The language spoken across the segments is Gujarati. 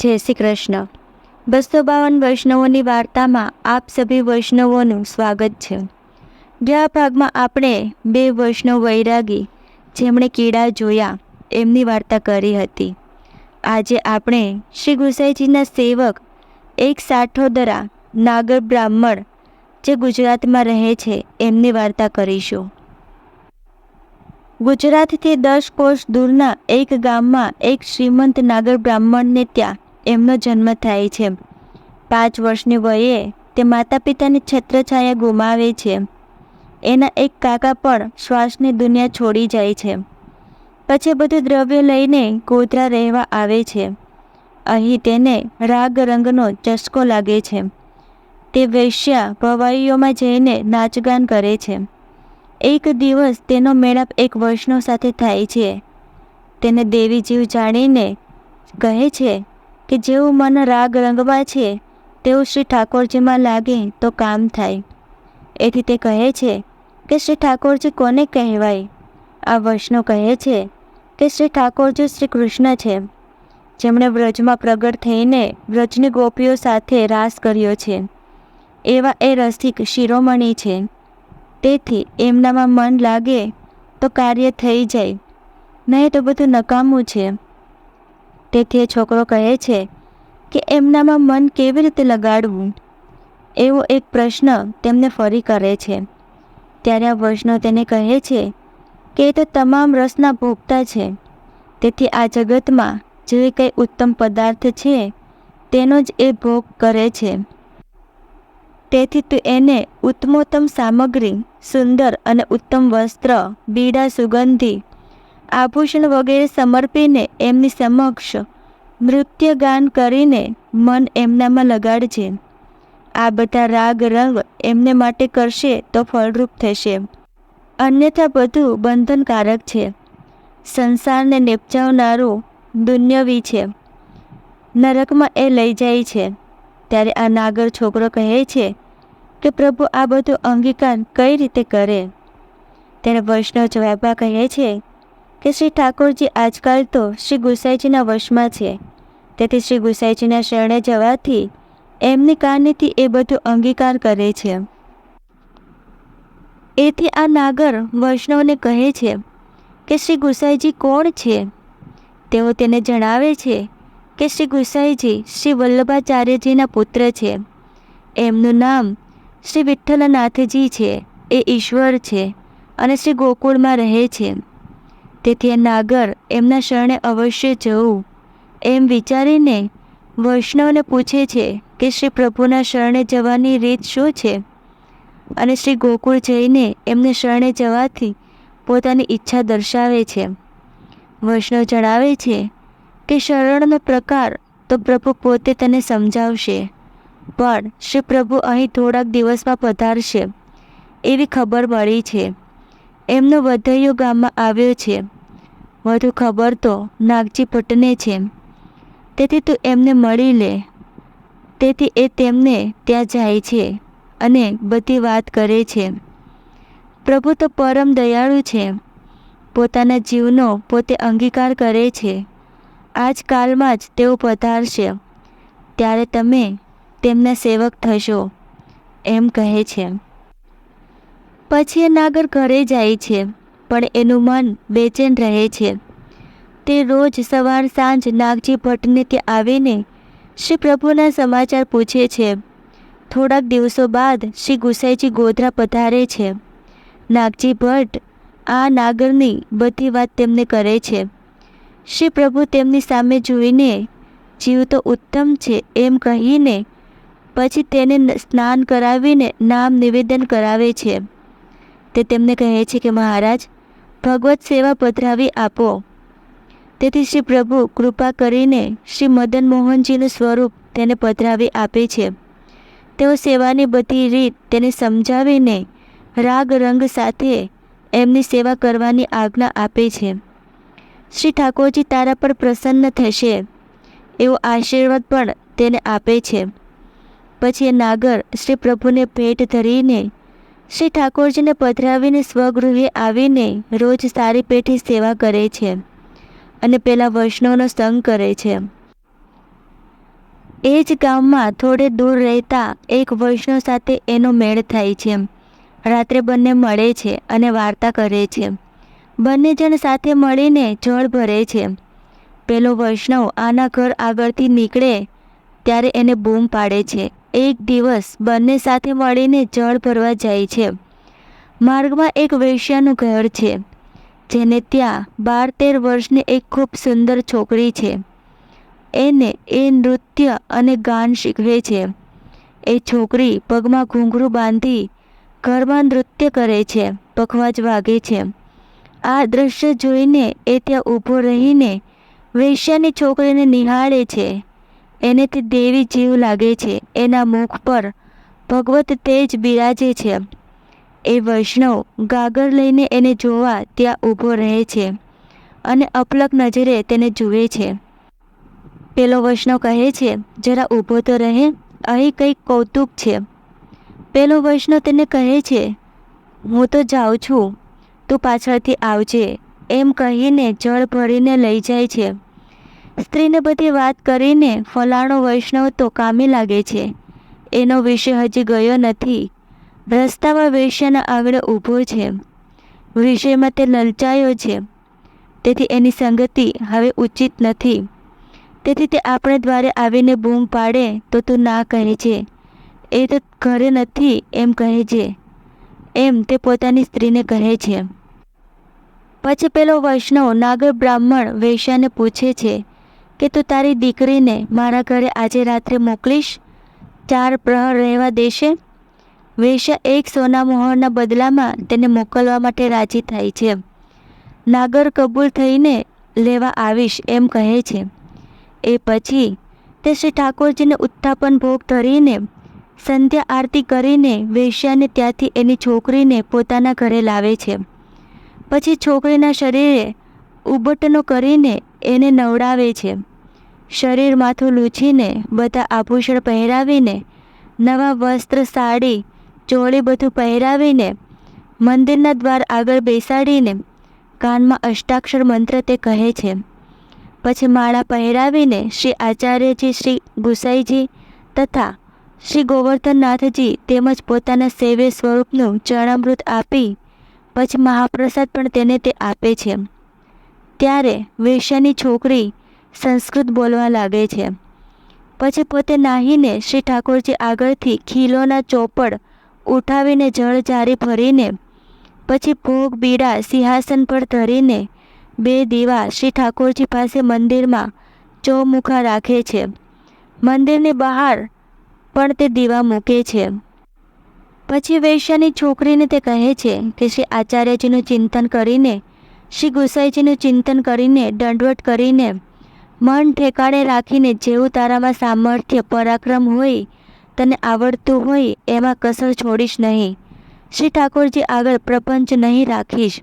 જય શ્રી કૃષ્ણ. બસો બાવન વૈષ્ણવોની વાર્તામાં આપ સભી વૈષ્ણવોનું સ્વાગત છે. ગયા ભાગમાં આપણે બે વૈષ્ણવ વૈરાગી જેમણે કીડા જોયા એમની વાર્તા કરી હતી. આજે આપણે શ્રી ગુસાઈજીના સેવક એક સાઠોદરા નાગર બ્રાહ્મણ જે ગુજરાતમાં રહે છે એમની વાર્તા કરીશું. ગુજરાતથી દસ કોષ દૂરના એક ગામમાં એક શ્રીમંત નાગર બ્રાહ્મણને ત્યાં એમનો જન્મ થાય છે. પાંચ વર્ષની વયે તે માતા પિતાની છત્રછાયા ગુમાવે છે. એના એક કાકા પણ શ્વાસની દુનિયા છોડી જાય છે. પછી બધું દ્રવ્ય લઈને ગોધરા રહેવા આવે છે. અહીં તેને રાગ રંગનો ચસ્કો લાગે છે. તે વૈશ્યા ભવાઈઓમાં જઈને નાચગાન કરે છે. એક દિવસ તેનો મેળાપ એક વૈષ્ણવ સાથે થાય છે. તેને દેવી જીવ જાણીને કહે છે કે જેવું મન રાગ રંગમાં છે, તેવું શ્રી ઠાકોરજીમાં લાગે તો કામ થાય. એથી તે કહે છે કે શ્રી ઠાકોરજી કોને કહેવાય? આ વૈષ્ણવ કહે છે કે શ્રી ઠાકોરજી શ્રી કૃષ્ણ છે. જેમણે વ્રજમાં પ્રગટ થઈને વ્રજની ગોપીઓ સાથે રાસ કર્યો છે. એવા એ રસિક શિરોમણી છે. તેથી એમનામાં મન લાગે તો કાર્ય થઈ જાય. નહીં તો બધું નકામું છે. તેથી એ છોકરો કહે છે કે એમનામાં મન કેવી રીતે લગાડવું? એવો એક પ્રશ્ન તેમને ફરી કરે છે. ત્યારે આ વૈષ્ણવ તેને કહે છે કે એ તો તમામ રસના ભોગતા છે. તેથી આ જગતમાં જે કંઈ ઉત્તમ પદાર્થ છે, તેનો જ એ ભોગ કરે છે. તેથી તું એને ઉત્તમોત્તમ સામગ્રી, સુંદર અને ઉત્તમ વસ્ત્ર, બીડા સુગંધી આભૂષણ વગેરે સમર્પીને એમની સમક્ષ નૃત્ય ગાન કરીને મન એમનામાં લગાડજે. આ બધા રાગ રંગ એમને માટે કરશે તો ફળરૂપ થશે. અન્યથા બધું બંધનકારક છે. સંસારને નેપચાવનારું દુન્યવી છે. નરકમાં એ લઈ જાય છે. ત્યારે આ નાગર છોકરો કહે છે કે પ્રભુ આ બધું અંગીકાર કઈ રીતે કરે? ત્યારે વૈષ્ણવ જવાબા કહે છે કે શ્રી ઠાકોરજી આજકાલ તો શ્રી ગુસાઈજીના વશમાં છે. તેથી શ્રી ગુસાઈજીના શરણે જવાથી એમની કારણેથી એ બધું અંગીકાર કરે છે. એથી આ નાગર વૈષ્ણવને કહે છે કે શ્રી ગુસાઈજી કોણ છે? તેઓ તેને જણાવે છે કે શ્રી ગુસાઈજી શ્રી વલ્લભાચાર્યજીના પુત્ર છે. એમનું નામ શ્રી વિઠ્ઠલનાથજી છે. એ ઈશ્વર છે અને શ્રી ગોકુળમાં રહે છે. તેથી નાગર એમના શરણે અવશ્ય જવું. એમ વિચારીને વૈષ્ણવને પૂછે છે કે શ્રી પ્રભુના શરણે જવાની રીત શું છે? અને શ્રી ગોકુળ જઈને એમને શરણે જવાથી પોતાની ઈચ્છા દર્શાવે છે. વૈષ્ણવ જણાવે છે કે શરણનો પ્રકાર તો પ્રભુ પોતે તને સમજાવશે, પણ શ્રી પ્રભુ અહીં થોડાક દિવસમાં પધારશે એવી ખબર મળી છે. એમનો વધૈયો ગામમાં આવ્યો છે. વધુ ખબર તો નાગજી ભટ્ટને છે. તેથી તું એમને મળી લે. તેથી એ તેમને ત્યાં જાય છે અને બધી વાત કરે છે. પ્રભુ તો પરમ દયાળુ છે. પોતાના જીવનો પોતે અંગીકાર કરે છે. આજકાલમાં જ તેઓ પધારશે. ત્યારે તમે તેમના સેવક થશો, એમ કહે છે. પછી એ નાગર ઘરે જાય છે. પણ એનું મન બેચેન રહે છે. તે રોજ સવાર સાંજ નાગજી ભટ્ટને ત્યાં આવીને શ્રી પ્રભુના સમાચાર પૂછે છે. થોડાક દિવસો બાદ શ્રી ગુસાઈજી ગોધરા પધારે છે. નાગજી ભટ્ટ આ નાગરની બધી વાત તેમને કરે છે. શ્રી પ્રભુ તેમની સામે જોઈને જીવ તો ઉત્તમ છે એમ કહીને પછી તેને સ્નાન કરાવીને નામ નિવેદન કરાવે છે. તે તેમને કહે છે કે મહારાજ ભગવત સેવા પધરાવી આપો. તેથી શ્રી પ્રભુ કૃપા કરીને શ્રી મદન મોહનજીનું સ્વરૂપ તેને પધરાવી આપે છે. તેઓ સેવાની બધી રીત તેને સમજાવીને રાગ રંગ સાથે એમની સેવા કરવાની આજ્ઞા આપે છે. શ્રી ઠાકોરજી તારા પર પ્રસન્ન થશે, એવો આશીર્વાદ પણ તેને આપે છે. પછી એ નાગર શ્રી પ્રભુને ભેટ ધરીને શ્રી ઠાકોરજીને પધરાવીને સ્વગૃહે આવીને રોજ સારી પેઠી સેવા કરે છે અને પેલા વૈષ્ણવનો સંગ કરે છે. એ જ ગામમાં થોડે દૂર રહેતા એક વૈષ્ણવ સાથે એનો મેળ થાય છે. રાત્રે બંને મળે છે અને વાર્તા કરે છે. બંને જણ સાથે મળીને જળ ભરે છે. પેલો વૈષ્ણવ આના ઘર આગળથી નીકળે ત્યારે એને બૂમ પાડે છે. એક દિવસ બંને સાથે મળીને જળ ભરવા જાય છે. માર્ગમાં એક વેશ્યાનું ઘર છે, જેને ત્યાં બાર તેર વર્ષની એક ખૂબ સુંદર છોકરી છે. એને એ નૃત્ય અને ગાન શીખવે છે. એ છોકરી પગમાં ઘૂંઘરું બાંધી ઘરમાં નૃત્ય કરે છે, પખવાજ વાગે છે. આ દ્રશ્ય જોઈને એ ત્યાં ઊભો રહીને વેશ્યાની છોકરીને નિહાળે છે. એને તે દેવી જીવ લાગે છે. એના મુખ પર ભગવત તેજ બિરાજે છે. એ વૈષ્ણવ ગાગર લઈને એને જોવા ત્યાં ઊભો રહે છે અને અપલક નજરે તેને જુએ છે. પેલો વૈષ્ણવ કહે છે, જરા ઊભો તો રહે, અહીં કંઈક કૌતુક છે. પેલો વૈષ્ણવ તેને કહે છે, હું તો જાઉં છું, તું પાછળથી આવજે. એમ કહીને જળ ભરીને લઈ જાય છે. સ્ત્રીને બધી વાત કરીને ફલાણો વૈષ્ણવ તો કામે લાગે છે. એનો વિષય હજી ગયો નથી. રસ્તામાં વેશ્યાના આગળ ઊભો છે. વિષયમાં તે લલચાયો છે. તેથી એની સંગતિ હવે ઉચિત નથી. તેથી તે આપણે દ્વારે આવીને બૂમ પાડે તો તું ના કહે છે. એ તો ઘરે નથી એમ કહે છે. એમ તે પોતાની સ્ત્રીને કહે છે. પછી પેલો વૈષ્ણવ નાગર બ્રાહ્મણ વેશ્યાને પૂછે છે કે તું તારી દીકરીને મારા ઘરે આજે રાત્રે મોકલીશ? ચાર પ્રહર રહેવા દેશે? વેશ્યા એક સોના મોહરના બદલામાં તેને મોકલવા માટે રાજી થાય છે. નાગર કબૂલ થઈને લેવા આવીશ એમ કહે છે. એ પછી તે શ્રી ઠાકોરજીને ઉત્થાપન ભોગ ધરીને સંધ્યા આરતી કરીને વેશ્યાને ત્યાંથી એની છોકરીને પોતાના ઘરે લાવે છે. પછી છોકરીના શરીરે ઉબટનો કરીને એને નવડાવે છે. શરીર માથું લૂછીને બધા આભૂષણ પહેરાવીને, નવા વસ્ત્ર, સાડી, ચોળી બધું પહેરાવીને, મંદિરના દ્વાર આગળ બેસાડીને કાનમાં અષ્ટાક્ષર મંત્ર તે કહે છે. પછી માળા પહેરાવીને શ્રી આચાર્યજી, શ્રી ગુસાઈજી તથા શ્રી ગોવર્ધનનાથજી તેમજ પોતાના સેવે સ્વરૂપનું ચરણામૃત આપી પછી મહાપ્રસાદ પણ તેને તે આપે છે. ત્યારે વેશ્યાની છોકરી સંસ્કૃત બોલવા લાગે છે. પછી પોતે નાહીને શ્રી ઠાકોરજી આગળથી ખીલોના ચોપડ ઉઠાવીને જળ જારી ભરીને, પછી ભોગ, બીડા, સિંહાસન પર ધરીને બે દીવા શ્રી ઠાકોરજી પાસે મંદિરમાં ચોમુખા રાખે છે. મંદિરની બહાર પણ તે દીવા મૂકે છે. પછી વૈશ્યાની છોકરીને તે કહે છે કે શ્રી આચાર્યજીનું ચિંતન કરીને, શ્રી ગુસાઈજીનું ચિંતન કરીને, દંડવટ કરીને મન ઠેકાણે રાખીને જેવું તારામાં સામર્થ્ય, પરાક્રમ હોય, તને આવડતું હોય, એમાં કસર છોડીશ નહીં. શ્રી ઠાકોરજી આગળ પ્રપંચ નહીં રાખીશ.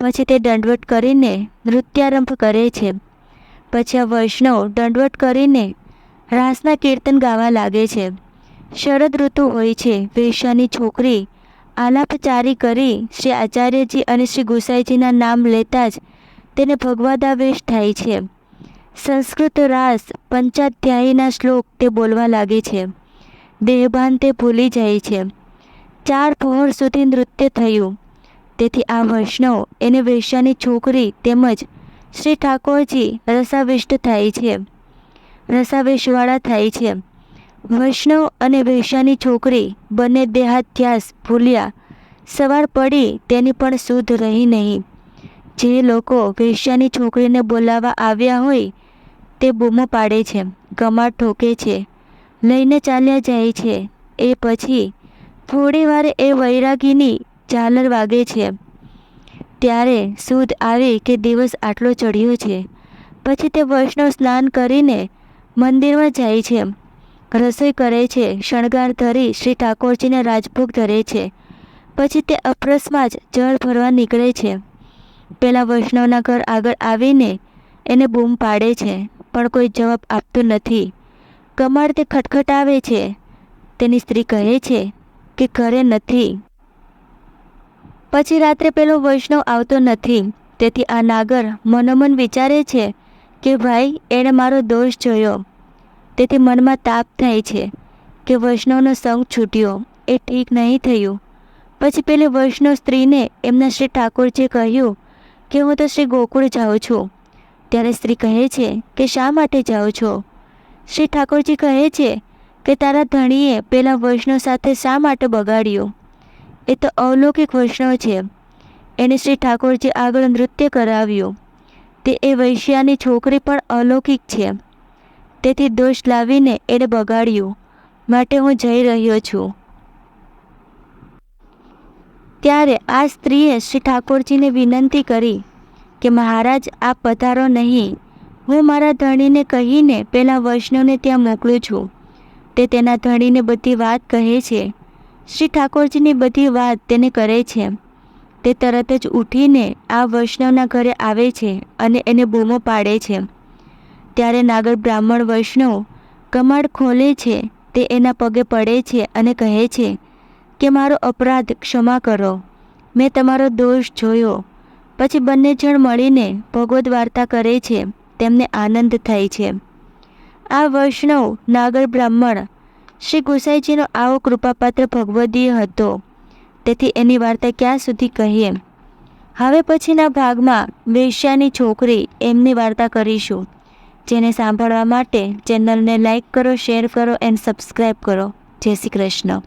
પછી તે દંડવટ કરીને નૃત્યારંભ કરે છે. પછી આ વૈષ્ણવ દંડવટ કરીને રાસના કીર્તન ગાવા લાગે છે. શરદ ઋતુ હોય છે. વેશ્યાની છોકરી આલાપચારી કરી શ્રી આચાર્યજી અને શ્રી ગુસાઈજીના નામ લેતા જ તેને ભગવાદાવેશ થાય છે. સંસ્કૃત રાસ પંચાધ્યાયીના શ્લોક તે બોલવા લાગે છે. દેહભાન તે ભૂલી જાય છે. ચાર પહોર સુધી નૃત્ય થયું. તેથી આ વૈષ્ણવ, એને વેશ્યાની છોકરી તેમજ શ્રી ઠાકોરજી રસાવિષ્ટ થાય છે. રસાવેશવાળા થાય છે. વૈષ્ણવ અને વેશ્યાની છોકરી બંને દેહાધ્યાસ ભૂલ્યા. સવાર પડી તેની પણ શુદ્ધ રહી નહીં. જે લોકો વેશ્યાની છોકરીને બોલાવવા આવ્યા હોય તે બૂમો પાડે છે ગમાડ ઠોકે છે, લઈને ચાલ્યા જાય છે. એ પછી થોડી વાર એ વૈરાગીની ઝાલર વાગે છે. ત્યારે સુદ આવે કે દિવસ આટલો ચડ્યો છે. પછી તે વૈષ્ણવ સ્નાન કરીને મંદિરમાં જાય છે. રસોઈ કરે છે, શણગાર ધરી શ્રી ઠાકોરજીને રાજભોગ ધરે છે. પછી તે અપ્રસમાં જ જળ ભરવા નીકળે છે. પેલા વૈષ્ણવના ઘર આગળ આવીને એને બૂમ પાડે છે. પણ કોઈ જવાબ આપતું નથી. કમળ તે ખટખટાવે છે. તેની સ્ત્રી કહે છે કે ઘરે નથી. પછી રાત્રે પેલો વૈષ્ણવ આવતો નથી. તેથી આ નાગર મનોમન વિચારે છે કે ભાઈ, એણે મારો દોષ જોયો. તેથી મનમાં તાપ થાય છે કે વૈષ્ણવનો સંગ છૂટ્યો. એ ઠીક નહીં થયું. પછી પેલી વૈષ્ણવ સ્ત્રીને એમના શ્રી ઠાકોરજીએ કહ્યું કે હું તો શ્રી ગોકુળ જાઉં છું. ત્યારે સ્ત્રી કહે છે કે શા માટે જાઓ છો? શ્રી ઠાકોરજી કહે છે કે તારા ધણીએ પેલા વૈષ્ણવ સાથે શા માટે બગાડ્યો? એ તો અલૌકિક વૈષ્ણવ છે. એને શ્રી ઠાકોરજી આગળ નૃત્ય કરાવ્યું. તે એ વૈશ્યાની છોકરી પણ અલૌકિક છે. તેથી દોષ લાવીને એને બગાડ્યું. માટે હું જઈ રહ્યો છું. ત્યારે આ સ્ત્રીએ શ્રી ઠાકોરજીને વિનંતી કરી કે મહારાજ, આપ પધારો નહીં. હું મારા ધણીને કહીને પેલા વૈષ્ણવને ત્યાં મોકલું છું. તે તેના ધણીને બધી વાત કહે છે. શ્રી ઠાકોરજીની બધી વાત તેને કરે છે. તે તરત જ ઉઠીને આ વૈષ્ણવના ઘરે આવે છે અને એને બૂમો પાડે છે. ત્યારે નાગર બ્રાહ્મણ વૈષ્ણવ કમાડ ખોલે છે, તે એના પગે પડે છે અને કહે છે કે, મારો અપરાધ ક્ષમા કરો. મેં તમારો દોષ જોયો. પછી બંને જણ મળીને ભગવદ્ વાર્તા કરે છે. તેમને આનંદ થાય છે. આ વૈષ્ણવ નાગર બ્રાહ્મણ શ્રી ગુસાઈજીનો આવો કૃપાપાત્ર ભગવદીય હતો. તેથી એની વાર્તા ક્યાં સુધી કહીએ? હવે પછીના ભાગમાં વેશ્યાની છોકરી એમની વાર્તા કરીશું. જેને સાંભળવા માટે ચેનલને લાઈક કરો, શેર કરો, એન્ડ સબસ્ક્રાઈબ કરો. જય શ્રી કૃષ્ણ.